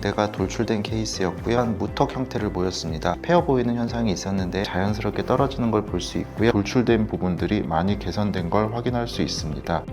광대가 돌출된 케이스였고요. 한 무턱 형태를 보였습니다. 패어 보이는 현상이 있었는데 자연스럽게 떨어지는 걸 볼 수 있고요. 돌출된 부분들이 많이 개선된 걸 확인할 수 있습니다.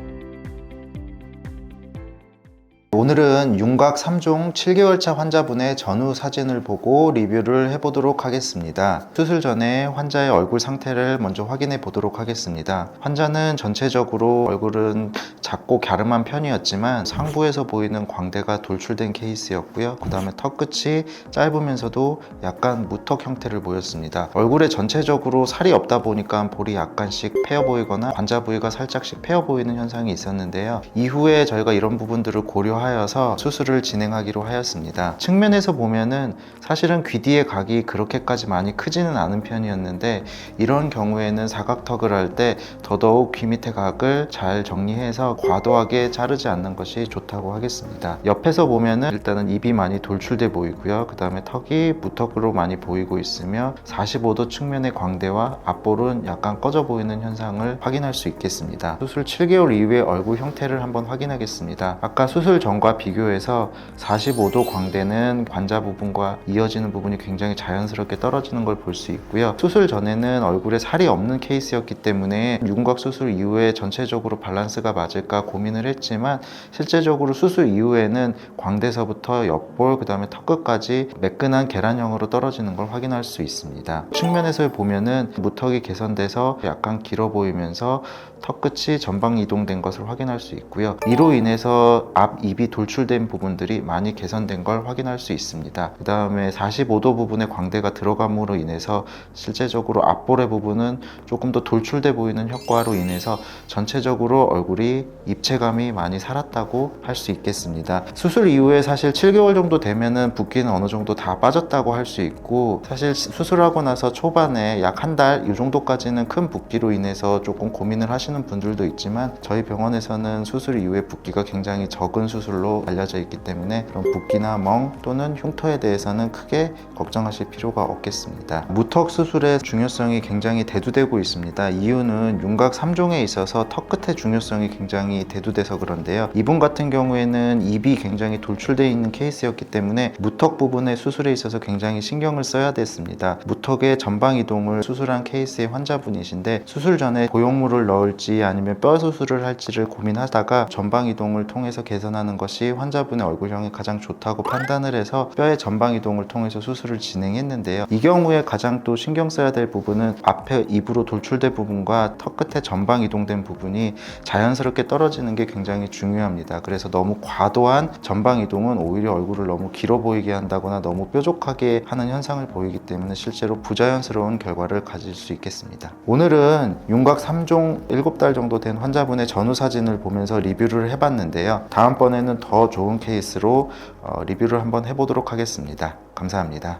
오늘은 윤곽 3종 7개월차 환자분의 전후 사진을 보고 리뷰를 해보도록 하겠습니다. 수술 전에 환자의 얼굴 상태를 먼저 확인해 보도록 하겠습니다. 환자는 전체적으로 얼굴은 작고 갸름한 편이었지만 상부에서 보이는 광대가 돌출된 케이스였고요. 그 다음에 턱 끝이 짧으면서도 약간 무턱 형태를 보였습니다. 얼굴에 전체적으로 살이 없다 보니까 볼이 약간씩 패어 보이거나 관자 부위가 살짝씩 패어 보이는 현상이 있었는데요. 이후에 저희가 이런 부분들을 고려하여 서 수술을 진행하기로 하였습니다. 측면에서 보면은 사실은 귀 뒤에 각이 그렇게까지 많이 크지는 않은 편이었는데 이런 경우에는 사각턱을 할 때 더더욱 귀 밑에 각을 잘 정리해서 과도하게 자르지 않는 것이 좋다고 하겠습니다. 옆에서 보면은 일단은 입이 많이 돌출돼 보이고요. 그 다음에 턱이 무턱으로 많이 보이고 있으며 45도 측면의 광대와 앞볼은 약간 꺼져 보이는 현상을 확인할 수 있겠습니다. 수술 7개월 이후의 얼굴 형태를 한번 확인하겠습니다. 아까 수술 전과 비교해서 45도 광대는 관자 부분과 이어지는 부분이 굉장히 자연스럽게 떨어지는 걸 볼 수 있고요. 수술 전에는 얼굴에 살이 없는 케이스였기 때문에 윤곽 수술 이후에 전체적으로 밸런스가 맞을까 고민을 했지만 실제적으로 수술 이후에는 광대서부터 옆볼 그다음에 턱 끝까지 매끈한 계란형으로 떨어지는 걸 확인할 수 있습니다. 측면에서 보면은 무턱이 개선돼서 약간 길어 보이면서 턱 끝이 전방 이동된 것을 확인할 수 있고요. 이로 인해서 앞 입이 돌출된 부분들이 많이 개선된 걸 확인할 수 있습니다. 그 다음에 45도 부분에 광대가 들어감으로 인해서 실제적으로 앞볼의 부분은 조금 더 돌출돼 보이는 효과로 인해서 전체적으로 얼굴이 입체감이 많이 살았다고 할 수 있겠습니다. 수술 이후에 사실 7개월 정도 되면은 붓기는 어느 정도 다 빠졌다고 할 수 있고 사실 수술하고 나서 초반에 약 한 달 이 정도까지는 큰 붓기로 인해서 조금 고민을 하시는 분들도 있지만 저희 병원에서는 수술 이후에 붓기가 굉장히 적은 수술로 알려져 있기 때문에 그런 붓기나 멍 또는 흉터에 대해서는 크게 걱정하실 필요가 없겠습니다. 무턱 수술의 중요성이 굉장히 대두되고 있습니다. 이유는 윤곽 3종에 있어서 턱 끝의 중요성이 굉장히 대두돼서 그런데요. 이분 같은 경우에는 입이 굉장히 돌출되어 있는 케이스였기 때문에 무턱 부분의 수술에 있어서 굉장히 신경을 써야 됐습니다. 무턱의 전방 이동을 수술한 케이스의 환자분이신데 수술 전에 고용물을 넣을지 아니면 뼈 수술을 할지를 고민하다가 전방 이동을 통해서 개선하는 것이 환자분의 얼굴형에 가장 좋다고 판단을 해서 뼈의 전방 이동을 통해서 수술을 진행했는데요. 이 경우에 가장 또 신경 써야 될 부분은 앞에 입으로 돌출된 부분과 턱 끝에 전방 이동된 부분이 자연스럽게 떨어지는 게 굉장히 중요합니다. 그래서 너무 과도한 전방 이동은 오히려 얼굴을 너무 길어 보이게 한다거나 너무 뾰족하게 하는 현상을 보이기 때문에 실제로 부자연스러운 결과를 가질 수 있겠습니다. 오늘은 윤곽 3종 7달 정도 된 환자분의 전후 사진을 보면서 리뷰를 해봤는데요. 다음번에는 더 좋은 케이스로 어, 리뷰를 한번 해보도록 하겠습니다. 감사합니다.